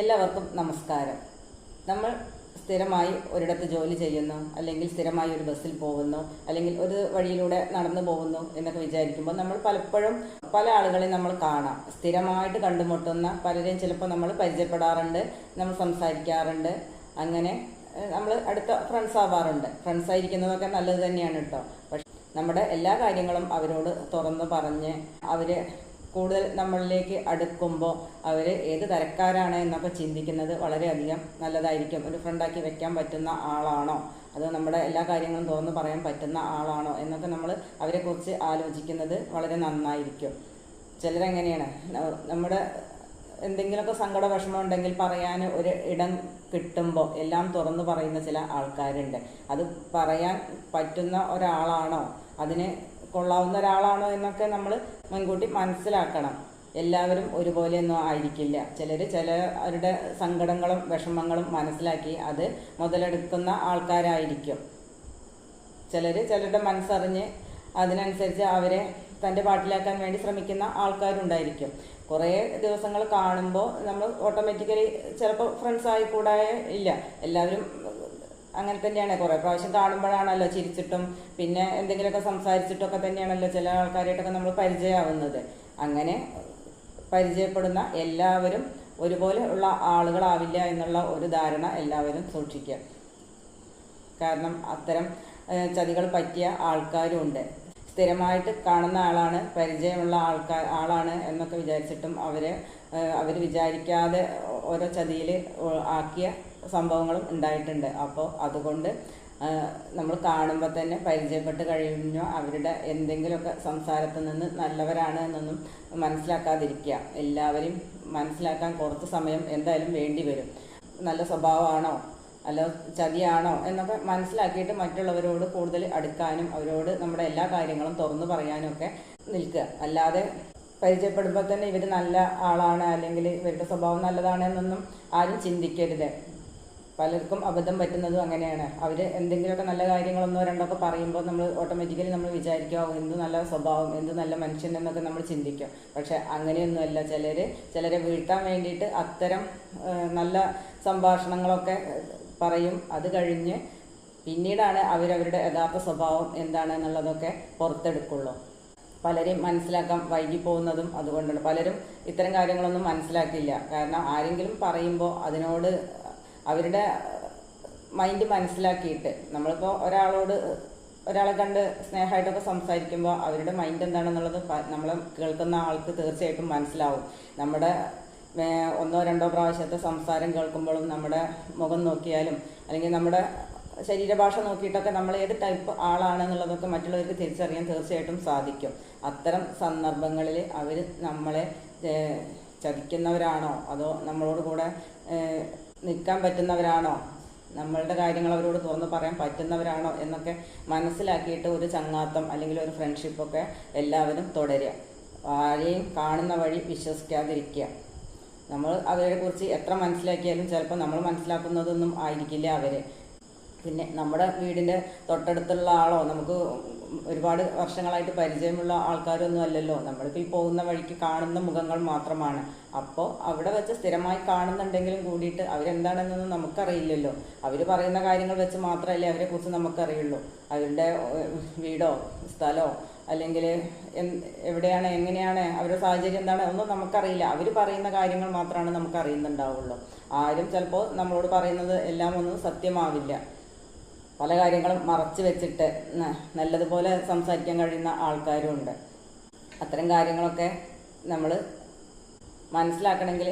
എല്ലാവർക്കും നമസ്കാരം. നമ്മൾ സ്ഥിരമായി ഒരിടത്ത് ജോലി ചെയ്യുന്നു അല്ലെങ്കിൽ സ്ഥിരമായി ഒരു ബസ്സിൽ പോകുന്നു അല്ലെങ്കിൽ ഒരു വഴിയിലൂടെ നടന്നു പോകുന്നു എന്നൊക്കെ വിചാരിക്കുമ്പോൾ നമ്മൾ പലപ്പോഴും പല ആളുകളെ നമ്മൾ കാണാം. സ്ഥിരമായിട്ട് കണ്ടുമുട്ടുന്ന പലരെയും ചിലപ്പോൾ നമ്മൾ പരിചയപ്പെടാറുണ്ട് നമ്മൾ സംസാരിക്കാറുണ്ട്. അങ്ങനെ നമ്മൾ അടുത്ത ഫ്രണ്ട്സ് ആവാറുണ്ട്. ഫ്രണ്ട്സ് ആയിരിക്കുന്നതൊക്കെ നല്ലത് തന്നെയാണ് കേട്ടോ. പക്ഷെ നമ്മുടെ എല്ലാ കാര്യങ്ങളും അവരോട് തുറന്ന് പറഞ്ഞ് അവരെ കൂടുതൽ നമ്മളിലേക്ക് അടുക്കുമ്പോൾ അവർ ഏത് തരക്കാരാണ് എന്നൊക്കെ ചിന്തിക്കുന്നത് വളരെയധികം നല്ലതായിരിക്കും. ഒരു ഫ്രണ്ടാക്കി വെക്കാൻ പറ്റുന്ന ആളാണോ? അത് നമ്മുടെ എല്ലാ കാര്യങ്ങളും തുറന്ന് പറയാൻ പറ്റുന്ന ആളാണോ? എന്നൊക്കെ നമ്മൾ അവരെക്കുറിച്ച് ആലോചിക്കുന്നത് വളരെ നന്നായിരിക്കും. ചിലരെങ്ങനെയാണ്? നമ്മുടെ എന്തെങ്കിലുമൊക്കെ സങ്കട വിഷമം ഉണ്ടെങ്കിൽ പറയാൻ ഒരു ഇടം കിട്ടുമ്പോൾ എല്ലാം തുറന്നു പറയുന്ന ചില ആൾക്കാരുണ്ട്. അത് പറയാൻ പറ്റുന്ന ഒരാളാണോ? അതിന് കൊള്ളാവുന്ന ഒരാളാണോ എന്നൊക്കെ നമ്മൾ മുൻകൂട്ടി മനസ്സിലാക്കണം. എല്ലാവരും ഒരുപോലെയൊന്നും ആയിരിക്കില്ല. ചിലർ ചിലരുടെ സങ്കടങ്ങളും വിഷമങ്ങളും മനസ്സിലാക്കി അത് മുതലെടുക്കുന്ന ആൾക്കാരായിരിക്കും. ചിലർ ചിലരുടെ മനസ്സറിഞ്ഞ് അതിനനുസരിച്ച് അവരെ തന്റെ പാട്ടിലാക്കാൻ വേണ്ടി ശ്രമിക്കുന്ന ആൾക്കാരുണ്ടായിരിക്കും. കുറേ ദിവസങ്ങൾ കാണുമ്പോൾ നമ്മൾ ഓട്ടോമാറ്റിക്കലി ചിലപ്പോൾ ഫ്രണ്ട്സ് ആയിക്കൂടായ ഇല്ല. എല്ലാവരും അങ്ങനെ തന്നെയാണ് കുറേ പ്രാവശ്യം കാണുമ്പോഴാണല്ലോ ചിരിച്ചിട്ടും പിന്നെ എന്തെങ്കിലുമൊക്കെ സംസാരിച്ചിട്ടൊക്കെ തന്നെയാണല്ലോ ചില ആൾക്കാരായിട്ടൊക്കെ നമ്മൾ പരിചയമാവുന്നത്. അങ്ങനെ പരിചയപ്പെടുന്ന എല്ലാവരും ഒരുപോലെ ഉള്ള ആളുകളാവില്ല എന്നുള്ള ഒരു ധാരണ എല്ലാവരും സൂക്ഷിക്കുക. കാരണം അത്തരം ചതികൾ പറ്റിയ ആൾക്കാരും ഉണ്ട് സ്ഥിരമായിട്ട് കാണുന്ന ആളാണ് പരിചയമുള്ള ആൾക്കാർ ആളാണ് എന്നൊക്കെ വിചാരിച്ചിട്ടും അവരെ അവർ വിചാരിക്കാതെ ഓരോ ചതിയിൽ ആക്കിയ സംഭവങ്ങളും ഉണ്ടായിട്ടുണ്ട്. അപ്പോൾ അതുകൊണ്ട് നമ്മൾ കാണുമ്പോൾ തന്നെ പരിചയപ്പെട്ട് കഴിയുമ്പോൾ അവരുടെ എന്തെങ്കിലുമൊക്കെ സംസാരത്തിൽ നിന്ന് നല്ലവരാണ് എന്നൊന്നും മനസ്സിലാക്കാതിരിക്കുക. എല്ലാവരെയും മനസ്സിലാക്കാൻ കുറച്ച് സമയം എന്തായാലും വേണ്ടി വരും. നല്ല സ്വഭാവമാണോ? അല്ല ചതിയാണോ? എന്നൊക്കെ മനസ്സിലാക്കിയിട്ട് മറ്റുള്ളവരോട് കൂടുതൽ അടുക്കാനും അവരോട് നമ്മുടെ എല്ലാ കാര്യങ്ങളും തുറന്നു പറയാനും ഒക്കെ നിൽക്കുക. അല്ലാതെ പരിചയപ്പെടുമ്പോൾ തന്നെ ഇവർ നല്ല ആളാണ് അല്ലെങ്കിൽ ഇവരുടെ സ്വഭാവം നല്ലതാണ് എന്നൊന്നും ആരും ചിന്തിക്കരുത്. പലർക്കും അബദ്ധം പറ്റുന്നതും അങ്ങനെയാണ്. അവർ എന്തെങ്കിലുമൊക്കെ നല്ല കാര്യങ്ങളൊന്നോ രണ്ടോ ഒക്കെ പറയുമ്പോൾ നമ്മൾ ഓട്ടോമാറ്റിക്കലി നമ്മൾ വിചാരിക്കുക "ഓ, എന്ത് നല്ല സ്വഭാവം എന്ത് നല്ല മനുഷ്യൻ എന്നൊക്കെ നമ്മൾ ചിന്തിക്കും. പക്ഷെ അങ്ങനെയൊന്നുമല്ല. ചിലർ ചിലരെ വീഴ്ത്താൻ വേണ്ടിയിട്ട് അത്തരം നല്ല സംഭാഷണങ്ങളൊക്കെ പറയും. അത് കഴിഞ്ഞ് പിന്നീടാണ് അവരവരുടെ യഥാർത്ഥ സ്വഭാവം എന്താണ് എന്നുള്ളതൊക്കെ പുറത്തെടുക്കുള്ളൂ. പലരെയും മനസ്സിലാക്കാൻ വൈകി പോകുന്നതും അതുകൊണ്ടാണ്. പലരും ഇത്തരം കാര്യങ്ങളൊന്നും മനസ്സിലാക്കില്ല കാരണം ആരെങ്കിലും പറയുമ്പോൾ അതിനോട് അവരുടെ മൈൻഡ് മനസ്സിലാക്കിയിട്ട് നമ്മളിപ്പോൾ ഒരാളോട് ഒരാളെ കണ്ട് സ്നേഹമായിട്ടൊക്കെ സംസാരിക്കുമ്പോൾ അവരുടെ മൈൻഡ് എന്താണെന്നുള്ളത് നമ്മൾ കേൾക്കുന്ന ആൾക്ക് തീർച്ചയായിട്ടും മനസ്സിലാവും. നമ്മുടെ ഒന്നോ രണ്ടോ പ്രാവശ്യത്തെ സംസാരം കേൾക്കുമ്പോഴും നമ്മുടെ മുഖം നോക്കിയാലും അല്ലെങ്കിൽ നമ്മുടെ ശരീരഭാഷ നോക്കിയിട്ടൊക്കെ നമ്മൾ ഏത് ടൈപ്പ് ആളാണെന്നുള്ളതൊക്കെ മറ്റുള്ളവർക്ക് തിരിച്ചറിയാൻ തീർച്ചയായിട്ടും സാധിക്കും. അത്തരം സന്ദർഭങ്ങളിൽ അവർ നമ്മളെ ചതിക്കുന്നവരാണോ അതോ നമ്മളോട് കൂടെ നിൽക്കാൻ പറ്റുന്നവരാണോ? നമ്മളുടെ കാര്യങ്ങൾ അവരോട് തുറന്ന് പറയാൻ പറ്റുന്നവരാണോ? എന്നൊക്കെ മനസ്സിലാക്കിയിട്ട് ഒരു ചങ്ങാത്തം അല്ലെങ്കിൽ ഒരു ഫ്രണ്ട്ഷിപ്പൊക്കെ എല്ലാവരും തുടരുക. ആരെയും കാണുന്ന വഴി വിശ്വസിക്കാതിരിക്കുക. നമ്മൾ അവരെ കുറിച്ച് എത്ര മനസ്സിലാക്കിയാലും ചിലപ്പോൾ നമ്മൾ മനസ്സിലാക്കുന്നതൊന്നും ആയിരിക്കില്ല അവർ പിന്നെ നമ്മുടെ വീടിന്റെ തൊട്ടടുത്തുള്ള ആളോ നമുക്ക് ഒരുപാട് വർഷങ്ങളായിട്ട് പരിചയമുള്ള ആൾക്കാരൊന്നും അല്ലല്ലോ. നമ്മളിപ്പോൾ ഈ പോകുന്ന വഴിക്ക് കാണുന്ന മുഖങ്ങൾ മാത്രമാണ്. അപ്പോൾ അവിടെ വെച്ച് സ്ഥിരമായി കാണുന്നുണ്ടെങ്കിലും കൂടിയിട്ട് അവരെന്താണെന്നൊന്നും നമുക്കറിയില്ലല്ലോ. അവർ പറയുന്ന കാര്യങ്ങൾ വെച്ച് മാത്രമല്ലേ അവരെക്കുറിച്ച് നമുക്കറിയുള്ളൂ. അവരുടെ വീടോ സ്ഥലമോ അല്ലെങ്കിൽ എവിടെയാണ് എങ്ങനെയാണ് അവരുടെ സാഹചര്യം എന്താണ് ഒന്നും നമുക്കറിയില്ല. അവർ പറയുന്ന കാര്യങ്ങൾ മാത്രമാണ് നമുക്ക് അറിയുന്നുണ്ടാവുള്ളൂ ആരും ചിലപ്പോൾ നമ്മളോട് പറയുന്നത് എല്ലാം ഒന്നും സത്യമാവില്ല. പല കാര്യങ്ങളും മറച്ചു വെച്ചിട്ട് നല്ലതുപോലെ സംസാരിക്കാൻ കഴിയുന്ന ആൾക്കാരും ഉണ്ട് അത്തരം കാര്യങ്ങളൊക്കെ നമ്മൾ മനസ്സിലാക്കണമെങ്കിൽ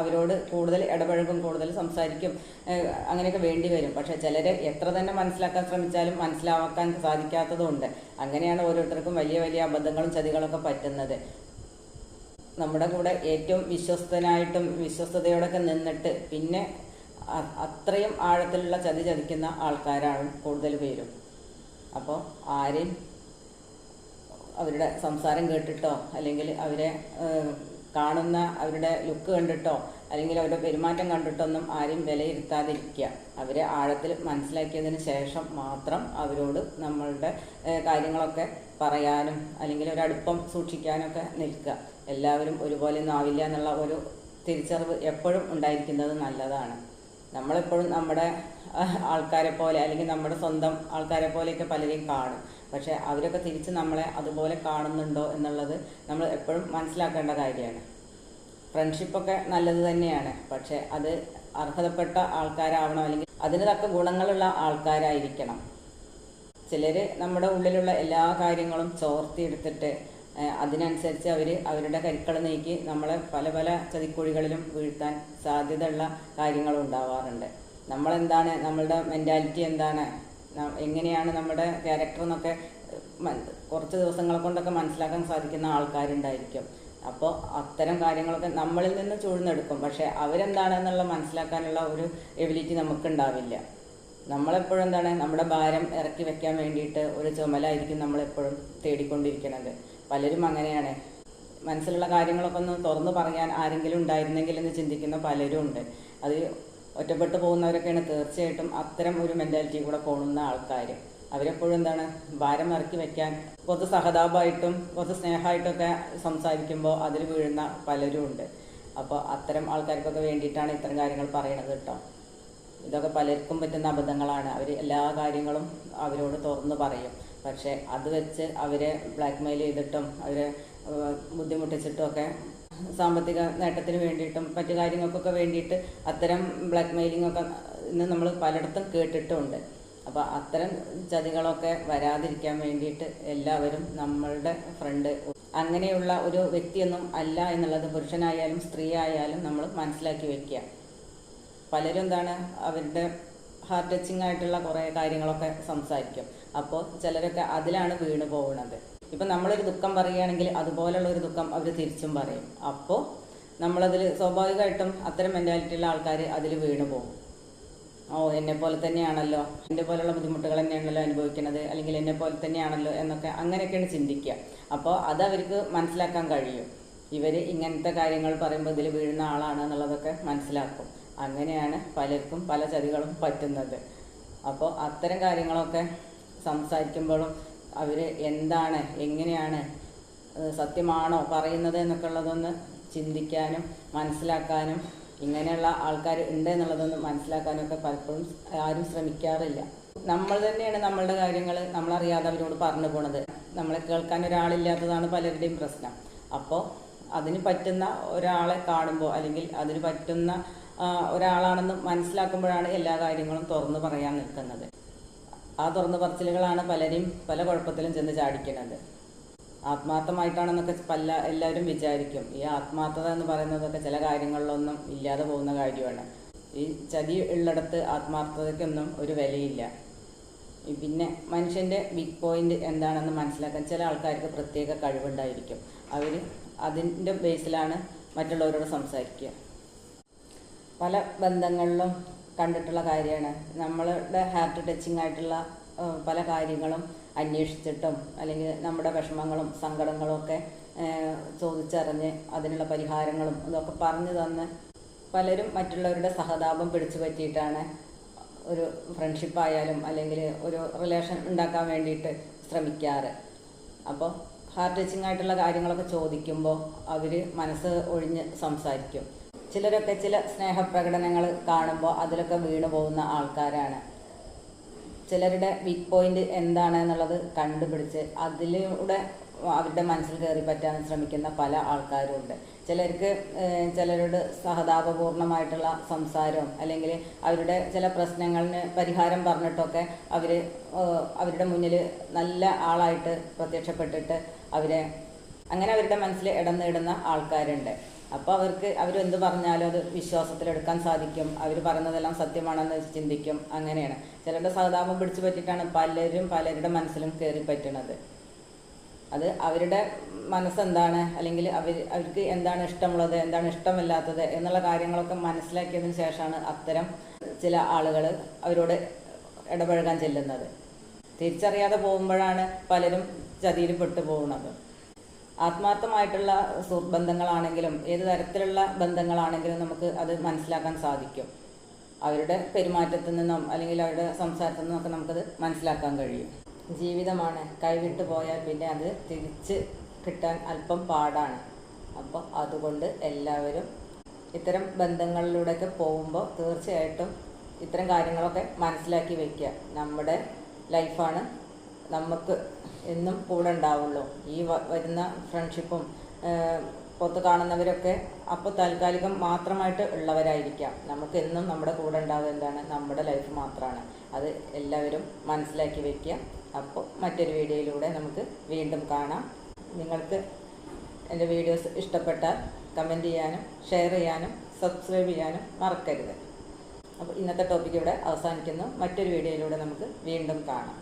അവരോട് കൂടുതൽ ഇടപഴകും കൂടുതൽ സംസാരിക്കും അങ്ങനെയൊക്കെ വേണ്ടി വരും. പക്ഷേ ചിലർ എത്ര തന്നെ മനസ്സിലാക്കാൻ ശ്രമിച്ചാലും മനസ്സിലാക്കാൻ സാധിക്കാത്തതുണ്ട് അങ്ങനെയാണ് ഓരോരുത്തർക്കും വലിയ വലിയ അബദ്ധങ്ങളും ചതികളൊക്കെ പറ്റുന്നത്. നമ്മുടെ കൂടെ ഏറ്റവും വിശ്വസ്തനായിട്ടും വിശ്വസ്തയോടൊക്കെ നിന്നിട്ട് പിന്നെ അത്രയും ആഴത്തിലുള്ള ചതി ചതിക്കുന്ന ആൾക്കാരാണ് കൂടുതൽ പേരും. അപ്പോൾ ആരെയും അവരുടെ സംസാരം കേട്ടിട്ടോ അല്ലെങ്കിൽ അവരെ കാണുന്ന അവരുടെ ലുക്ക് കണ്ടിട്ടോ അല്ലെങ്കിൽ അവരുടെ പെരുമാറ്റം കണ്ടിട്ടൊന്നും ആരെയും വിലയിരുത്താതിരിക്കുക. അവരെ ആഴത്തിൽ മനസ്സിലാക്കിയതിന് ശേഷം മാത്രം അവരോട് നമ്മളുടെ കാര്യങ്ങളൊക്കെ പറയാനും അല്ലെങ്കിൽ ഒരടുപ്പം സൂക്ഷിക്കാനൊക്കെ നിൽക്കുക. എല്ലാവരും ഒരുപോലെ ഒന്നും ആവില്ല എന്നുള്ള ഒരു തിരിച്ചറിവ് എപ്പോഴും ഉണ്ടായിരിക്കുന്നത് നല്ലതാണ്. നമ്മളെപ്പോഴും നമ്മുടെ ആൾക്കാരെ പോലെ അല്ലെങ്കിൽ നമ്മുടെ സ്വന്തം ആൾക്കാരെ പോലെയൊക്കെ പലരെയും കാണും. പക്ഷേ അവരൊക്കെ തിരിച്ച് നമ്മളെ അതുപോലെ കാണുന്നുണ്ടോ എന്നുള്ളത് നമ്മൾ എപ്പോഴും മനസ്സിലാക്കേണ്ട കാര്യമാണ്. ഫ്രണ്ട്ഷിപ്പൊക്കെ നല്ലത് തന്നെയാണ്. പക്ഷെ അത് അർഹതപ്പെട്ട ആൾക്കാരാവണം അല്ലെങ്കിൽ അതിന് തക്ക ഗുണങ്ങളുള്ള ആൾക്കാരായിരിക്കണം. ചിലർ നമ്മുടെ ഉള്ളിലുള്ള എല്ലാ കാര്യങ്ങളും ചോർത്തിയെടുത്തിട്ട് അതിനനുസരിച്ച് അവർ അവരുടെ കരുക്കൾ നീക്കി നമ്മളെ പല പല ചതിക്കുഴികളിലും വീഴ്ത്താൻ സാധ്യതയുള്ള കാര്യങ്ങളും ഉണ്ടാവാറുണ്ട്. നമ്മളെന്താണ് നമ്മളുടെ മെന്റാലിറ്റി എന്താണ് എങ്ങനെയാണ് നമ്മുടെ ക്യാരക്ടർ എന്നൊക്കെ കുറച്ച് ദിവസങ്ങളെ കൊണ്ടൊക്കെ മനസ്സിലാക്കാൻ സാധിക്കുന്ന ആൾക്കാരുണ്ടായിരിക്കും. അപ്പോൾ അത്തരം കാര്യങ്ങളൊക്കെ നമ്മളിൽ നിന്ന് ചൂഴ്ന്നെടുക്കും. പക്ഷേ അവരെന്താണെന്നുള്ള മനസ്സിലാക്കാനുള്ള ഒരു എബിലിറ്റി നമുക്കുണ്ടാവില്ല. നമ്മളെപ്പോഴും എന്താണ് നമ്മുടെ ഭാരം ഇറക്കി വെക്കാൻ വേണ്ടിയിട്ട് ഒരു ചുമലായിരിക്കും നമ്മളെപ്പോഴും തേടിക്കൊണ്ടിരിക്കുന്നത്. പലരും അങ്ങനെയാണ്. മനസ്സിലുള്ള കാര്യങ്ങളൊക്കെ ഒന്ന് തുറന്നു പറയാൻ ആരെങ്കിലും ഉണ്ടായിരുന്നെങ്കിൽ എന്ന് ചിന്തിക്കുന്ന പലരും ഉണ്ട്. അത് ഒറ്റപ്പെട്ടു പോകുന്നവരൊക്കെയാണ് തീർച്ചയായിട്ടും അത്തരം ഒരു മെന്റാലിറ്റി കൂടെ പോകുന്ന ആൾക്കാർ. അവരെപ്പോഴും എന്താണ് ഭാരം ഇറക്കി വെക്കാൻ കുറച്ച് സഹതാപമായിട്ടും കുറച്ച് സ്നേഹമായിട്ടൊക്കെ സംസാരിക്കുമ്പോൾ അതിൽ വീഴുന്ന പലരും ഉണ്ട്. അപ്പോൾ അത്തരം ആൾക്കാർക്കൊക്കെ വേണ്ടിയിട്ടാണ് ഇത്തരം കാര്യങ്ങൾ പറയണത് കേട്ടോ. ഇതൊക്കെ പലർക്കും പറ്റുന്ന അബദ്ധങ്ങളാണ്. അവർ എല്ലാ കാര്യങ്ങളും അവരോട് തുറന്ന് പറയും. പക്ഷേ അത് വെച്ച് അവരെ ബ്ലാക്ക്മെയിൽ ചെയ്തിട്ടും അവരെ ബുദ്ധിമുട്ടിച്ചിട്ടും ഒക്കെ സാമ്പത്തിക നേട്ടത്തിന് വേണ്ടിയിട്ടും മറ്റു കാര്യങ്ങൾക്കൊക്കെ വേണ്ടിയിട്ട് അത്തരം ബ്ലാക്ക് മെയിലിംഗ് ഒക്കെ ഇന്ന് നമ്മൾ പലയിടത്തും കേട്ടിട്ടുമുണ്ട് അപ്പോൾ അത്തരം ചതികളൊക്കെ വരാതിരിക്കാൻ വേണ്ടിയിട്ട് എല്ലാവരും നമ്മളുടെ ഫ്രണ്ട് അങ്ങനെയുള്ള ഒരു വ്യക്തിയൊന്നും അല്ല എന്നുള്ളത് പുരുഷനായാലും സ്ത്രീ ആയാലും നമ്മൾ മനസ്സിലാക്കി വെക്കുക. പലരും എന്താണ് അവരുടെ ഹാർട്ട് ടച്ചിങ് ആയിട്ടുള്ള കുറേ കാര്യങ്ങളൊക്കെ സംസാരിക്കും. അപ്പോൾ ചിലരൊക്കെ അതിലാണ് വീണ് പോകുന്നത് ഇപ്പം നമ്മളൊരു ദുഃഖം പറയുകയാണെങ്കിൽ അതുപോലുള്ള ഒരു ദുഃഖം അവർ തിരിച്ചും പറയും. അപ്പോൾ നമ്മളതിൽ സ്വാഭാവികമായിട്ടും അത്തരം മെന്റാലിറ്റിയുള്ള ആൾക്കാർ അതിൽ വീണ് പോകും. ഓ എന്നെ പോലെ തന്നെയാണല്ലോ. എന്റെ പോലുള്ള ബുദ്ധിമുട്ടുകൾ തന്നെയാണല്ലോ അനുഭവിക്കുന്നത് അല്ലെങ്കിൽ എന്നെ പോലെ തന്നെയാണല്ലോ എന്നൊക്കെ അങ്ങനെയൊക്കെയാണ് ചിന്തിക്കുക. അപ്പോൾ അത് അവർക്ക് മനസ്സിലാക്കാൻ കഴിയും. ഇവർ ഇങ്ങനത്തെ കാര്യങ്ങൾ പറയുമ്പോൾ ഇതിൽ വീഴുന്ന ആളാണ് എന്നുള്ളതൊക്കെ മനസ്സിലാക്കും. അങ്ങനെയാണ് പലർക്കും പല ചതികളും പറ്റുന്നത്. അപ്പോൾ അത്തരം കാര്യങ്ങളൊക്കെ സംസാരിക്കുമ്പോഴും അവർ എന്താണ് എങ്ങനെയാണ് സത്യമാണോ പറയുന്നത് എന്നൊക്കെ ഉള്ളതൊന്ന് ചിന്തിക്കാനും മനസ്സിലാക്കാനും ഇങ്ങനെയുള്ള ആൾക്കാർ ഉണ്ട് എന്നുള്ളതൊന്ന് മനസ്സിലാക്കാനൊക്കെ പലപ്പോഴും ആരും ശ്രമിക്കാറില്ല. നമ്മൾ തന്നെയാണ് നമ്മളുടെ കാര്യങ്ങൾ നമ്മളറിയാതെ അവരോട് പറഞ്ഞു പോണത്. നമ്മളെ കേൾക്കാൻ ഒരാളില്ലാത്തതാണ് പലരുടെയും പ്രശ്നം. അപ്പോൾ അതിന് പറ്റുന്ന ഒരാളെ കാണുമ്പോൾ അല്ലെങ്കിൽ അതിന് പറ്റുന്ന ഒരാളാണെന്ന് മനസ്സിലാക്കുമ്പോഴാണ് എല്ലാ കാര്യങ്ങളും തുറന്നു പറയാൻ നിൽക്കുന്നത്. ആ തുറന്നു പറച്ചിലുകളാണ് പലരെയും പല കുഴപ്പത്തിലും ചെന്ന് ചാടിക്കുന്നത്. ആത്മാർത്ഥമായിട്ടാണെന്നൊക്കെ പല എല്ലാവരും വിചാരിക്കും. ഈ ആത്മാർത്ഥത എന്ന് പറയുന്നതൊക്കെ ചില കാര്യങ്ങളിലൊന്നും ഇല്ലാതെ പോകുന്ന കാര്യമാണ്. ഈ ചതി ഉള്ളിടത്ത് ആത്മാർത്ഥതയ്ക്കൊന്നും ഒരു വിലയില്ല. പിന്നെ മനുഷ്യന്റെ വീക്ക് പോയിന്റ് എന്താണെന്ന് മനസ്സിലാക്കാൻ ചില ആൾക്കാർക്ക് പ്രത്യേക കഴിവുണ്ടായിരിക്കും. അവർ അതിന്റെ ബേസിലാണ് മറ്റുള്ളവരോട് സംസാരിക്കുക. പല ബന്ധങ്ങളിലും കണ്ടിട്ടുള്ള കാര്യമാണ്. നമ്മളുടെ ഹാർട്ട് ടച്ചിങ് ആയിട്ടുള്ള പല കാര്യങ്ങളും അന്വേഷിച്ചിട്ടും അല്ലെങ്കിൽ നമ്മുടെ വിഷമങ്ങളും സങ്കടങ്ങളും ഒക്കെ ചോദിച്ചറിഞ്ഞ് അതിനുള്ള പരിഹാരങ്ങളും അതൊക്കെ പറഞ്ഞു തന്ന് പലരും മറ്റുള്ളവരുടെ സഹതാപം പിടിച്ചു പറ്റിയിട്ടാണ് ഒരു ഫ്രണ്ട്ഷിപ്പ് ആയാലും അല്ലെങ്കിൽ ഒരു റിലേഷൻ ഉണ്ടാക്കാൻ വേണ്ടിയിട്ട് ശ്രമിക്കാറ്. അപ്പോൾ ഹാർട്ട് ടച്ചിങ് ആയിട്ടുള്ള കാര്യങ്ങളൊക്കെ ചോദിക്കുമ്പോൾ അവർ മനസ്സ് ഒഴിഞ്ഞ് സംസാരിക്കും. ചിലരൊക്കെ ചില സ്നേഹപ്രകടനങ്ങൾ കാണുമ്പോൾ അതിലൊക്കെ വീണു പോകുന്ന ആൾക്കാരാണ്. ചിലരുടെ വീക്ക് പോയിന്റ് എന്താണ് എന്നുള്ളത് കണ്ടുപിടിച്ച് അതിലൂടെ അവരുടെ മനസ്സിൽ കയറി പറ്റാൻ ശ്രമിക്കുന്ന പല ആൾക്കാരും ഉണ്ട്. ചിലർക്ക് ചിലരോട് സഹതാപപൂർണമായിട്ടുള്ള സംസാരവും അല്ലെങ്കിൽ അവരുടെ ചില പ്രശ്നങ്ങളിന് പരിഹാരം പറഞ്ഞിട്ടൊക്കെ അവർ അവരുടെ മുന്നിൽ നല്ല ആളായിട്ട് പ്രത്യക്ഷപ്പെട്ടിട്ട് അവരെ അങ്ങനെ അവരുടെ മനസ്സിൽ ഇടം നേടുന്ന ആൾക്കാരുണ്ട്. അപ്പോൾ അവർക്ക് അവർ എന്ത് പറഞ്ഞാലും അത് വിശ്വാസത്തിലെടുക്കാൻ സാധിക്കും. അവർ പറയുന്നതെല്ലാം സത്യമാണെന്ന് ചിന്തിക്കും. അങ്ങനെയാണ്. ചിലരുടെ സഹതാപം പിടിച്ചു പറ്റിയിട്ടാണ് പലരും പലരുടെ മനസ്സിലും കയറി പറ്റണത്. അത് അവരുടെ മനസ്സെന്താണ്? അല്ലെങ്കിൽ അവർ അവർക്ക് എന്താണ് ഇഷ്ടമുള്ളത്? എന്താണ് ഇഷ്ടമില്ലാത്തത്? എന്നുള്ള കാര്യങ്ങളൊക്കെ മനസ്സിലാക്കിയതിന് ശേഷമാണ് അത്തരം ചില ആളുകൾ അവരോട് ഇടപഴകാൻ ചെല്ലുന്നത്. തിരിച്ചറിയാതെ പോകുമ്പോഴാണ് പലരും ചതിയിൽ പെട്ടു പോകുന്നത് ആത്മാർത്ഥമായിട്ടുള്ള ബന്ധങ്ങളാണെങ്കിലും ഏത് തരത്തിലുള്ള ബന്ധങ്ങളാണെങ്കിലും നമുക്ക് അത് മനസ്സിലാക്കാൻ സാധിക്കും. അവരുടെ പെരുമാറ്റത്തിൽ നിന്നും അല്ലെങ്കിൽ അവരുടെ സംസാരത്തിൽ നിന്നൊക്കെ നമുക്കത് മനസ്സിലാക്കാൻ കഴിയും. ജീവിതമാണ്. കൈവിട്ടു പോയാൽ പിന്നെ അത് തിരിച്ച് കിട്ടാൻ അല്പം പാടാണ്. അപ്പോൾ അതുകൊണ്ട് എല്ലാവരും ഇത്തരം ബന്ധങ്ങളിലൂടെയൊക്കെ പോകുമ്പോൾ തീർച്ചയായിട്ടും ഇത്തരം കാര്യങ്ങളൊക്കെ മനസ്സിലാക്കി വയ്ക്കുക നമ്മുടെ ലൈഫാണ് നമുക്ക് എന്നും കൂടെ ഉണ്ടാവുള്ളൂ. ഈ വരുന്ന ഫ്രണ്ട്ഷിപ്പും പുറത്ത് കാണുന്നവരൊക്കെ അപ്പോൾ താൽക്കാലികം മാത്രമായിട്ട് ഉള്ളവരായിരിക്കാം. നമുക്ക് എന്നും നമ്മുടെ കൂടെ ഉണ്ടാവുക എന്താണ്? നമ്മുടെ ലൈഫ് മാത്രമാണ് അത് എല്ലാവരും മനസ്സിലാക്കി വെക്കുക അപ്പോൾ മറ്റൊരു വീഡിയോയിലൂടെ നമുക്ക് വീണ്ടും കാണാം. നിങ്ങൾക്ക് എന്റെ വീഡിയോസ് ഇഷ്ടപ്പെട്ടാൽ കമന്റ് ചെയ്യാനും ഷെയർ ചെയ്യാനും സബ്സ്ക്രൈബ് ചെയ്യാനും മറക്കരുത്. അപ്പോൾ ഇന്നത്തെ ടോപ്പിക് ഇവിടെ അവസാനിക്കുന്നു. മറ്റൊരു വീഡിയോയിലൂടെ നമുക്ക് വീണ്ടും കാണാം.